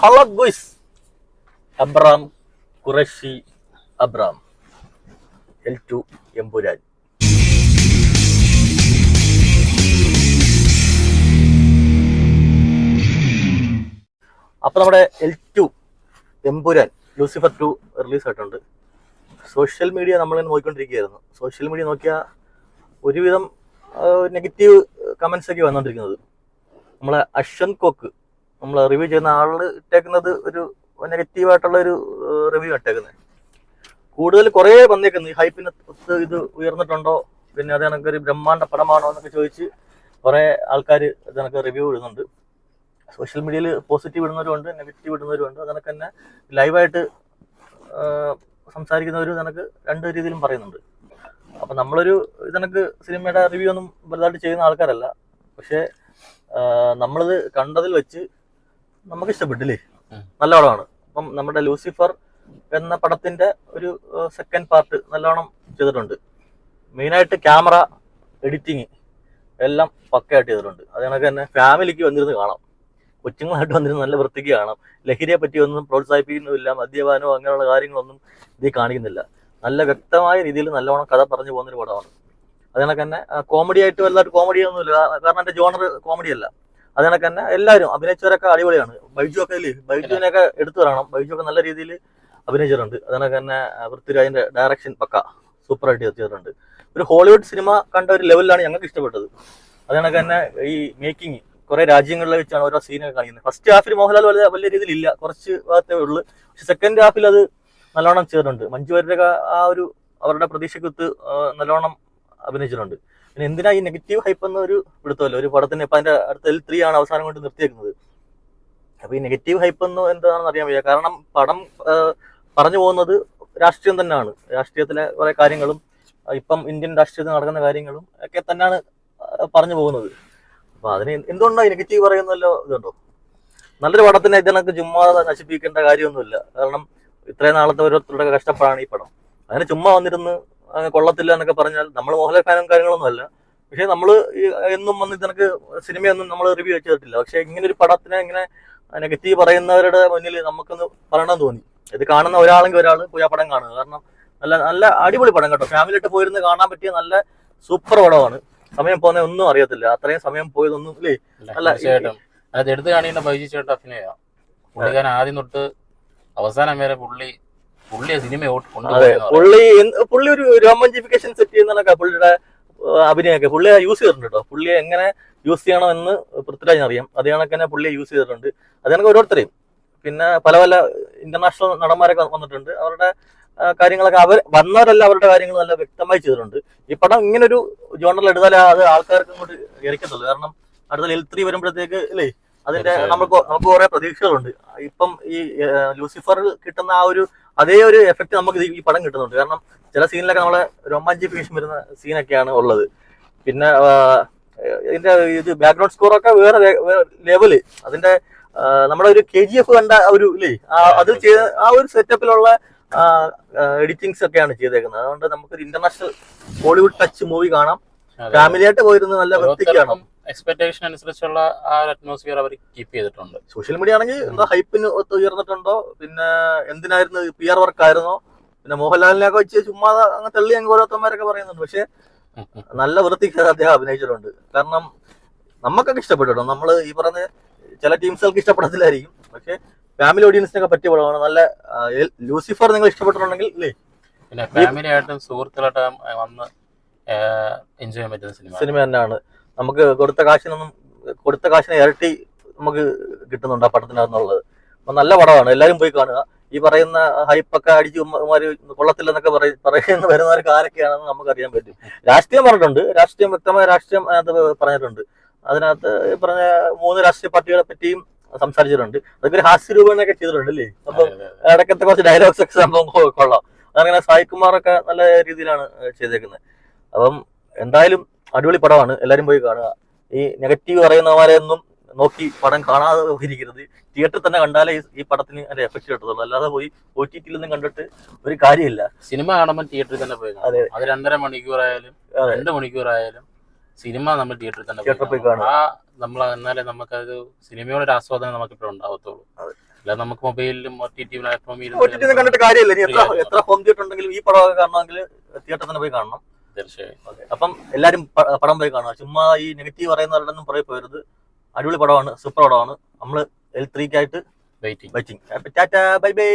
Hello guys Abram Qureshi Abram L two Empuraan അപ്പൊ നമ്മുടെ L two Empuraan Lucifer two release ആയിട്ടുണ്ട്. Social media നമ്മളിങ്ങനെ നോക്കിക്കൊണ്ടിരിക്കുകയായിരുന്നു. Social media നോക്കിയാൽ ഒരുവിധം നെഗറ്റീവ് കമന്റ്സ് ഒക്കെ വന്നുകൊണ്ടിരിക്കുന്നത് നമ്മളെ അശ്വന്ത് കോക്ക് നമ്മൾ റിവ്യൂ ചെയ്യുന്ന ആൾ ഇട്ടേക്കുന്നത് ഒരു നെഗറ്റീവ് ആയിട്ടുള്ള ഒരു റിവ്യൂ ഇട്ടേക്കുന്നത് കൂടുതൽ കുറേ വന്നേക്കുന്നു. ഈ ഹൈപ്പിന് ഇത് ഉയർന്നിട്ടുണ്ടോ? പിന്നെ അത് കണക്ക് ഒരു ബ്രഹ്മാണ്ഡ പടമാണോ എന്നൊക്കെ ചോദിച്ച് കുറേ ആൾക്കാർ ഇതെനിക്ക് റിവ്യൂ ഇടുന്നുണ്ട്. സോഷ്യൽ മീഡിയയിൽ പോസിറ്റീവ് ഇടുന്നവരുണ്ട് നെഗറ്റീവ് ഇടുന്നവരുണ്ട്. അത് കണക്ക് തന്നെ ലൈവായിട്ട് സംസാരിക്കുന്നവരും എനിക്ക് രണ്ട് രീതിയിലും പറയുന്നുണ്ട്. അപ്പം നമ്മളൊരു ഇതെനിക്ക് സിനിമയുടെ റിവ്യൂ ഒന്നും വലുതായിട്ട് ചെയ്യുന്ന ആൾക്കാരല്ല. പക്ഷേ നമ്മളിത് കണ്ടതിൽ വെച്ച് നമുക്ക് ഇഷ്ടപ്പെട്ടില്ലേ. നല്ല പടമാണ് അപ്പം നമ്മുടെ ലൂസിഫർ എന്ന പടത്തിന്റെ ഒരു സെക്കൻഡ് പാർട്ട് നല്ലോണം ചെയ്തിട്ടുണ്ട്. മെയിനായിട്ട് ക്യാമറ എഡിറ്റിങ് എല്ലാം പക്കയായിട്ട് ചെയ്തിട്ടുണ്ട്. അത് കണക്ക് തന്നെ ഫാമിലിക്ക് വന്നിരുന്ന് കാണാം. കൊച്ചുങ്ങളായിട്ട് വന്നിരുന്ന് നല്ല വൃത്തിക്ക് കാണാം. ലഹരിയെ പറ്റി ഒന്നും പ്രോത്സാഹിപ്പിക്കുന്നുമില്ല മദ്യപാനോ അങ്ങനെയുള്ള കാര്യങ്ങളൊന്നും ഇതിൽ കാണിക്കുന്നില്ല. നല്ല വ്യക്തമായ രീതിയിൽ നല്ലോണം കഥ പറഞ്ഞു പോകുന്നൊരു പടമാണ്. അത് കണക്ക് തന്നെ കോമഡി ആയിട്ട് വലുതായിട്ട് കോമഡി ഒന്നുമില്ല. കാരണം എന്റെ ജോണർ കോമഡി അല്ല. അത് തന്നെ എല്ലാവരും അഭിനയിച്ചവരൊക്കെ അടിപൊളിയാണ്. ബൈജു ഒക്കെ ഇല്ലേ? ബൈജുവിനെയൊക്കെ എടുത്തു പറയണം ബൈജു ഒക്കെ നല്ല രീതിയിൽ അഭിനയിച്ചിട്ടുണ്ട്. അത് തന്നെ പൃഥ്വിരാജിന്റെ ഡയറക്ഷൻ പക്ക. സൂപ്പറായിട്ട് എത്തിയിട്ടുണ്ട്. ഒരു ഹോളിവുഡ് സിനിമ കണ്ട ഒരു ലെവലിലാണ് ഞങ്ങൾക്ക് ഇഷ്ടപ്പെട്ടത്. അത് തന്നെ ഈ മേക്കിംഗ് കുറെ രാജ്യങ്ങളിൽ വെച്ചാണ് ഓരോ സീനൊക്കെ കാണിക്കുന്നത്. ഫസ്റ്റ് ഹാഫിൽ മോഹൻലാൽ വലിയ വലിയ രീതിയിൽ ഇല്ല. കുറച്ച് ഭാഗത്തേ ഉള്ളൂ. പക്ഷെ സെക്കൻഡ് ഹാഫിൽ അത് നല്ലോണം ചെയ്തിട്ടുണ്ട്. മഞ്ജു വാര്യരൊക്കെ ആ ഒരു അവരുടെ പ്രതീക്ഷയ്ക്കൊത്ത് നല്ലോണം അഭിനയിച്ചിട്ടുണ്ട്. പിന്നെ എന്തിനാ ഈ നെഗറ്റീവ് ഹൈപ്പ് എന്ന ഒരു പിടുത്തമല്ലോ? ഒരു പടത്തിന് ഇപ്പൊ അതിന്റെ അടുത്ത എൽ ത്രീ ആണ് അവസാനം കൊണ്ട് നിർത്തിയേക്കുന്നത്. അപ്പൊ ഈ നെഗറ്റീവ് ഹൈപ്പ് എന്ന് എന്താണെന്ന് അറിയാൻ വയ്യ. കാരണം പടം പറഞ്ഞു പോകുന്നത് രാഷ്ട്രീയം തന്നെയാണ്. രാഷ്ട്രീയത്തിലെ കുറെ കാര്യങ്ങളും ഇപ്പം ഇന്ത്യൻ രാഷ്ട്രീയത്തിൽ നടക്കുന്ന കാര്യങ്ങളും ഒക്കെ തന്നെയാണ് പറഞ്ഞു പോകുന്നത്. അപ്പൊ അതിന് എന്തുകൊണ്ടാണ് നെഗറ്റീവ് പറയുന്നല്ലോ ഇതുണ്ടോ? നല്ലൊരു പടത്തിനെ ഇതിനൊക്കെ ചുമ്മാ നശിപ്പിക്കേണ്ട കാര്യമൊന്നുമില്ല. കാരണം ഇത്രയും നാളത്തെ ഓരോരുത്തരുടെ കഷ്ടപ്പാടാണ് ഈ പടം. അങ്ങനെ ചുമ്മാ വന്നിരുന്ന് കൊള്ളത്തില്ല എന്നൊക്കെ പറഞ്ഞാൽ നമ്മൾ മോഹൻലാൽ ഫാനും കാര്യങ്ങളൊന്നും അല്ല. പക്ഷെ നമ്മൾ എന്നും വന്ന് ഇതിനക്ക് സിനിമയൊന്നും നമ്മൾ റിവ്യൂ ചെയ്തിട്ടില്ല. പക്ഷെ ഇങ്ങനെ ഒരു പടത്തിനെ ഇങ്ങനെ നെഗറ്റീവ് പറയുന്നവരുടെ മുന്നിൽ നമുക്കൊന്ന് പറയണമെന്ന് തോന്നി. ഇത് കാണുന്ന ഒരാളെങ്കിൽ ഒരാൾ പോയി ആ പടം കാണുക. കാരണം നല്ല നല്ല അടിപൊളി പടം കേട്ടോ. ഫാമിലി ഇട്ട് പോയിരുന്ന് കാണാൻ പറ്റിയ നല്ല സൂപ്പർ പടമാണ്. സമയം പോകുന്ന ഒന്നും അറിയത്തില്ല. അത്രയും സമയം പോയതൊന്നും ഇല്ലേ? അല്ല, അത് എടുത്തു കാണിക്കുന്ന ബൈജി ചേട്ടൻ അഭിനയ. പുള്ളിക്കാരൻ ആദ്യം തൊട്ട് അവസാനം വരെ പുള്ളി അതെ പുള്ളി പുള്ളി ഒരു രോമഞ്ചിഫിക്കേഷൻ സെറ്റ് ചെയ്യുന്നതൊക്കെ പുള്ളിയുടെ അഭിനയൊക്കെ പുള്ളി പുള്ളിയെ യൂസ് ചെയ്തിട്ടുണ്ട്? കേട്ടോ പുള്ളിയെ എങ്ങനെ യൂസ് ചെയ്യണമെന്ന് പൃഥ്വിരാജിന് അറിയാം. അത് കണക്ക് തന്നെ പുള്ളിയെ യൂസ് ചെയ്തിട്ടുണ്ട്. അത് കണക്ക് ഓരോരുത്തരെയും. പിന്നെ പല പല ഇന്റർനാഷണൽ നടന്മാരൊക്കെ വന്നിട്ടുണ്ട്. അവരുടെ കാര്യങ്ങളൊക്കെ അവർ വന്നവരല്ല അവരുടെ കാര്യങ്ങൾ നല്ല വ്യക്തമായി ചെയ്തിട്ടുണ്ട്. ഈ പടം ഇങ്ങനെ ഒരു ജോണറിൽ എടുത്താലേ അത് ആൾക്കാർക്ക് ഇങ്ങോട്ട് ഇറക്കത്തുള്ളൂ കാരണം അടുത്ത എൽ ത്രീ വരുമ്പോഴത്തേക്ക് അല്ലേ അതിന്റെ. നമുക്ക് നമുക്ക് കുറെ പ്രതീക്ഷകളുണ്ട്. ഇപ്പം ഈ ലൂസിഫർ കിട്ടുന്ന ആ ഒരു അതേ ഒരു എഫക്ട് നമുക്ക് ഈ പടം കിട്ടുന്നുണ്ട്. കാരണം ചില സീനിലൊക്കെ നമ്മളെ റൊമാന്റിഫിക്കേഷൻ വരുന്ന സീനൊക്കെയാണ് ഉള്ളത്. പിന്നെ ഇതിന്റെ ഇത് ബാക്ക്ഗ്രൗണ്ട് സ്കോർ ഒക്കെ വേറെ ലെവൽ അതിന്റെ നമ്മുടെ ഒരു കെ ജി എഫ് കണ്ട ഒരു ഇല്ലേ അത് ചെയ്ത ആ ഒരു സെറ്റപ്പിലുള്ള എഡിറ്റിങ്സ് ഒക്കെയാണ് ചെയ്തേക്കുന്നത്. അതുകൊണ്ട് നമുക്കൊരു ഇന്റർനാഷണൽ ബോളിവുഡ് ടച്ച് മൂവി കാണാം. ഫാമിലി ആയിട്ട് പോയിരുന്ന് നല്ല വൃത്തിക്ക് കാണാം. എക്സ്പെക്ടേഷൻ അനുസരിച്ചുള്ള ആ ഒരു അറ്റ്മോസ്ഫിയർ അവർ കീപ്പ് ചെയ്തിട്ടുണ്ട്. സോഷ്യൽ മീഡിയ ആണെങ്കിൽ എന്താ ഹൈപ്പിന് ഒത്ത് ഉയർന്നിട്ടുണ്ടോ? പിന്നെ എന്തിനായിരുന്നു പി ആർ വർക്ക് ആയിരുന്നോ? പിന്നെ മോഹൻലാലിനെയൊക്കെ വെച്ച് ചുമ്മാ അങ്ങ് തള്ളി അങ്ങ് ഓരോരുത്തന്മാരൊക്കെ പറയുന്നുണ്ട്. പക്ഷെ. നല്ല വൃത്തിക്ക് അദ്ദേഹം അഭിനയിച്ചിട്ടുണ്ട്. കാരണം നമുക്കൊക്കെ ഇഷ്ടപ്പെട്ടു നമ്മൾ ഈ പറഞ്ഞ ചില ടീംസുകൾക്ക് ഇഷ്ടപ്പെടത്തില്ലായിരിക്കും. പക്ഷെ ഫാമിലി ഓഡിയൻസിനൊക്കെ പറ്റിയ പടമാണ്. നല്ല ലൂസിഫർ നിങ്ങൾ ഇഷ്ടപ്പെട്ടിട്ടുണ്ടെങ്കിൽ അല്ലേ? പിന്നെ ഫാമിലി ആയിട്ടും സുഹൃത്തുക്കളായിട്ടും വന്ന് എൻജോയ് ചെയ്യാൻ പറ്റുന്ന സിനിമ സിനിമ തന്നെയാണ്. നമുക്ക് കൊടുത്ത കാശിനൊന്നും കൊടുത്ത കാശിനെ ഇരട്ടി നമുക്ക് കിട്ടുന്നുണ്ട് ആ പടത്തിനകത്തുള്ളത് അപ്പൊ നല്ല പടമാണ്. എല്ലാവരും പോയി കാണുക. ഈ പറയുന്ന ഹൈപ്പൊക്കെ അടിച്ച് ഉമ്മമാര് കൊള്ളത്തില്ലെന്നൊക്കെ പറയ പറയുന്ന വരുന്നവർക്ക് ആരൊക്കെയാണെന്ന് നമുക്ക് അറിയാൻ പറ്റും. രാഷ്ട്രീയം പറഞ്ഞിട്ടുണ്ട്. രാഷ്ട്രീയം വ്യക്തമായ രാഷ്ട്രീയം അതിനകത്ത് പറഞ്ഞിട്ടുണ്ട്. അതിനകത്ത് പറഞ്ഞ മൂന്ന് രാഷ്ട്രീയ പാർട്ടികളെ പറ്റിയും സംസാരിച്ചിട്ടുണ്ട്. അതൊക്കെ ഒരു ഹാസ്യരൂപേണയൊക്കെ ചെയ്തിട്ടുണ്ട് അല്ലേ അപ്പൊ ഇടയ്ക്കത്തെ കുറച്ച് ഡയലോഗ്സ് ഒക്കെ സംഭവം കൊള്ളാം കൊള്ളാം. അതങ്ങനെ സായികുമാറൊക്കെ നല്ല രീതിയിലാണ് ചെയ്തേക്കുന്നത്. അപ്പം എന്തായാലും അടിപൊളി പടമാണ്. എല്ലാവരും പോയി കാണുക. ഈ നെഗറ്റീവ് പറയുന്നവരെ ഒന്നും നോക്കി പടം കാണാതെ ഇരിക്കരുത് തിയേറ്ററിൽ തന്നെ കണ്ടാലേ ഈ- പടത്തിന് അതിന്റെ എഫക്ട് കിട്ടത്തുള്ളൂ. അല്ലാതെ പോയി ഒ ടി ടിയിലൊന്നും കണ്ടിട്ട് ഒരു കാര്യമില്ല. സിനിമ കാണുമ്പോൾ തിയേറ്ററിൽ തന്നെ പോയി അതെ. അത് രണ്ടര മണിക്കൂറായാലും ആയാലും രണ്ട് മണിക്കൂറായാലും സിനിമ നമ്മൾ തിയേറ്ററിൽ തന്നെ തിയേറ്ററിൽ പോയി കാണും. ആ നമ്മൾ എന്നാലേ നമുക്കത് സിനിമയുടെ ഒരു ആസ്വാദനം നമുക്ക് ഇപ്പോൾ ഉണ്ടാവത്തുള്ളൂ. അല്ല അല്ലാതെ നമുക്ക് മൊബൈലിലും ഒ ടി ടി പ്ലാറ്റ്ഫോമിലും കണ്ടിട്ട് കാര്യമില്ല. എത്ര ഹോം തിയേറ്റർ ഉണ്ടെങ്കിലും ഈ പടമൊക്കെ കാണണമെങ്കിൽ തിയേറ്ററിൽ തന്നെ പോയി കാണണം. തീർച്ചയായും. അപ്പം എല്ലാരും പടം പോയി കാണുക. ചുമ്മാ ഈ നെഗറ്റീവ് പറയുന്നവരുടെ ഒന്നും പുറകെ പോകരുത്. അടിപൊളി പടമാണ്. സൂപ്പർ പടമാണ്. നമ്മൾ L ത്രീക്കായിട്ട് waiting waiting tata bye bye.